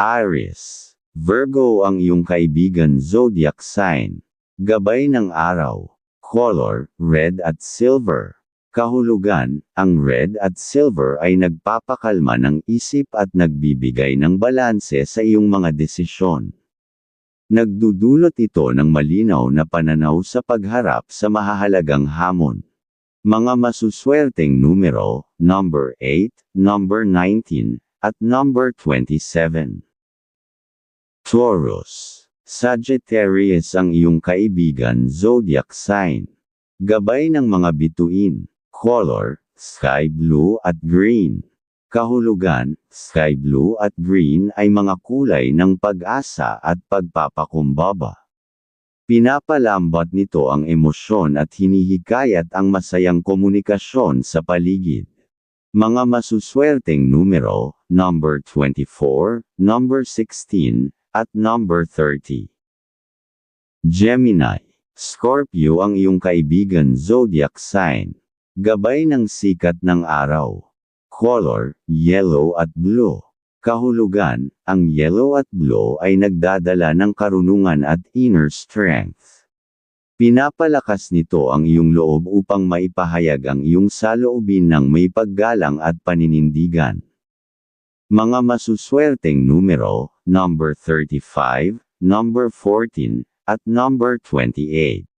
Aries. Virgo ang iyong kaibigan zodiac sign. Gabay ng araw. Color, red at silver. Kahulugan, ang red at silver ay nagpapakalma ng isip at nagbibigay ng balanse sa iyong mga desisyon. Nagdudulot ito ng malinaw na pananaw sa pagharap sa mahahalagang hamon. Mga masuswerteng numero, number 8, number 19, at number 27. Taurus. Sagittarius ang iyong kaibigan zodiac sign. Gabay ng mga bituin. Color, sky blue at green. Kahulugan, sky blue at green ay mga kulay ng pag-asa at pagpapakumbaba. Pinapalambat nito ang emosyon at hinihikayat ang masayang komunikasyon sa paligid. Mga masuswerteng numero, number 24, number 16, at number 30. Gemini. Scorpio ang iyong kaibigan zodiac sign. Gabay ng sikat ng araw. Color, yellow at blue. Kahulugan, ang yellow at blue ay nagdadala ng karunungan at inner strength. Pinapalakas nito ang iyong loob upang maipahayag ang iyong saloobin ng may paggalang at paninindigan. Mga masuswerteng numero, number 35, number 14, at number 28.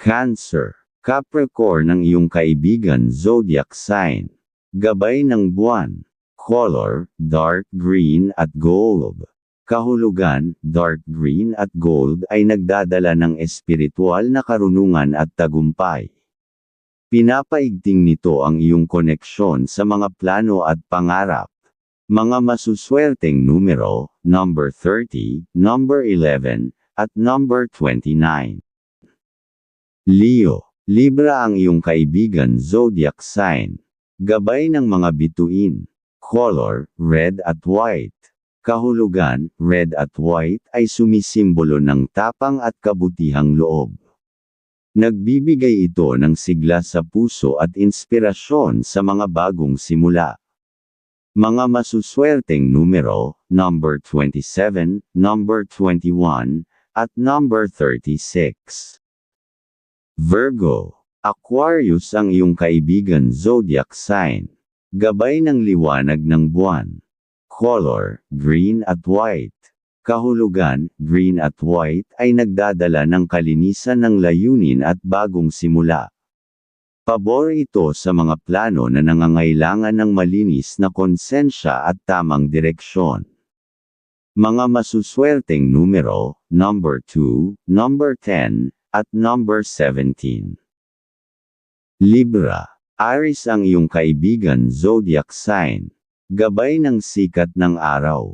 Cancer. Capricorn ang iyong kaibigan zodiac sign. Gabay ng buwan. Color, dark green at gold. Kahulugan, dark green at gold ay nagdadala ng espiritual na karunungan at tagumpay. Pinapaigting nito ang iyong koneksyon sa mga plano at pangarap. Mga masuswerteng numero, number 30, number 11, at number 29. Leo. Libra ang iyong kaibigan zodiac sign. Gabay ng mga bituin. Color, red at white. Kahulugan, red at white ay sumisimbolo ng tapang at kabutihang loob. Nagbibigay ito ng sigla sa puso at inspirasyon sa mga bagong simula. Mga masuswerteng numero, number 27, number 21, at number 36. Virgo. Aquarius ang iyong kaibigan zodiac sign. Gabay ng liwanag ng buwan. Color, green at white. Kahulugan, green at white ay nagdadala ng kalinisan ng layunin at bagong simula. Pabor ito sa mga plano na nangangailangan ng malinis na konsensya at tamang direksyon. Mga masuswerteng numero, number 2, number 10, at number 17. Libra. Aris ang iyong kaibigan zodiac sign. Gabay ng sikat ng araw.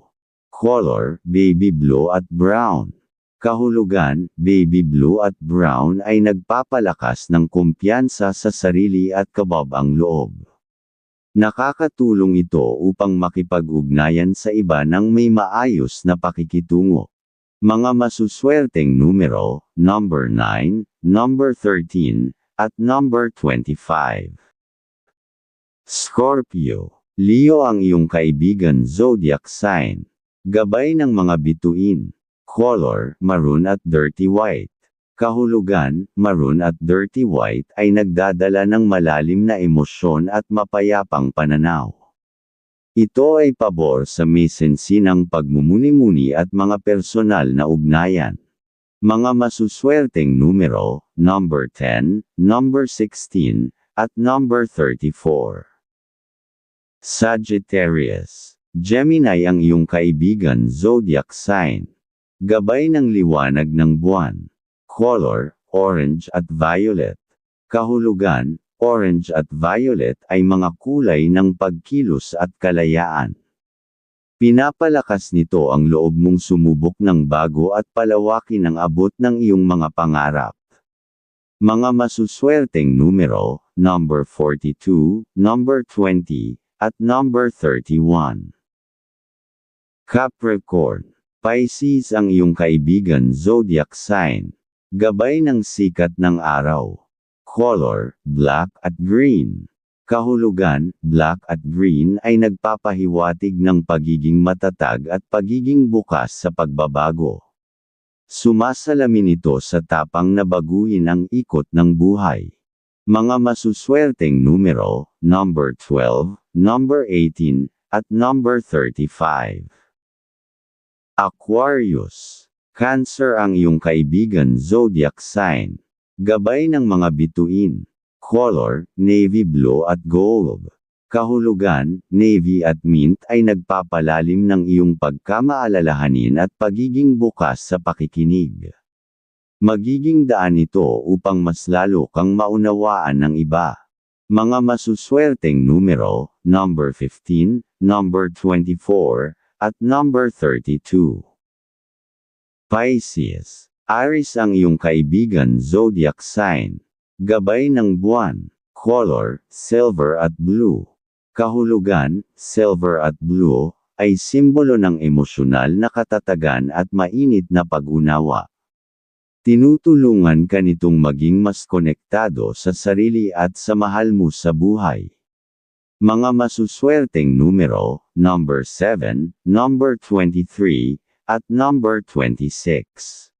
Color, baby blue at brown. Kahulugan, baby blue at brown ay nagpapalakas ng kumpiyansa sa sarili at kababang loob. Nakakatulong ito upang makipag-ugnayan sa iba ng may maayos na pakikitungo. Mga masuswerteng numero, number 9, number 13, at number 25. Scorpio. Leo ang iyong kaibigan zodiac sign. Gabay ng mga bituin. Color, maroon at dirty white. Kahulugan, maroon at dirty white ay nagdadala ng malalim na emosyon at mapayapang pananaw. Ito ay pabor sa misensinang pagmumuni-muni at mga personal na ugnayan. Mga masuswerteng numero, number 10, number 16, at number 34. Sagittarius. Gemini ang iyong kaibigan zodiac sign. Gabay ng liwanag ng buwan. Color, orange at violet. Kahulugan, orange at violet ay mga kulay ng pagkilos at kalayaan. Pinapalakas nito ang loob mong sumubok ng bago at palawakin ang abot ng iyong mga pangarap. Mga masuswerteng numero, number 42, number 20, at number 31. Capricorn. Pisces ang iyong kaibigan zodiac sign. Gabay ng sikat ng araw color, black at green. Kahulugan, black at green ay nagpapahiwatig ng pagiging matatag at pagiging bukas sa pagbabago. Sumasalamin ito sa tapang na baguhin ang ikot ng buhay. Mga masuswerteng numero, number 12, number 18, at number 35. Aquarius. Cancer ang iyong kaibigan zodiac sign. Gabay ng mga bituin. Color, navy blue at gold. Kahulugan, navy at mint ay nagpapalalim ng iyong pagkamaalalahanin at pagiging bukas sa pakikinig. Magiging daan ito upang mas lalo kang maunawaan ng iba. Mga masuswerteng numero, number 15, number 24, at number 32. Pisces. Aris ang iyong kaibigan zodiac sign. Gabay ng buwan. Color, silver at blue. Kahulugan, silver at blue, ay simbolo ng emosyonal na katatagan at mainit na pag-unawa. Tinutulungan ka nitong maging mas konektado sa sarili at sa mahal mo sa buhay. Mga masuswerteng numero, number 7, number 23, at number 26.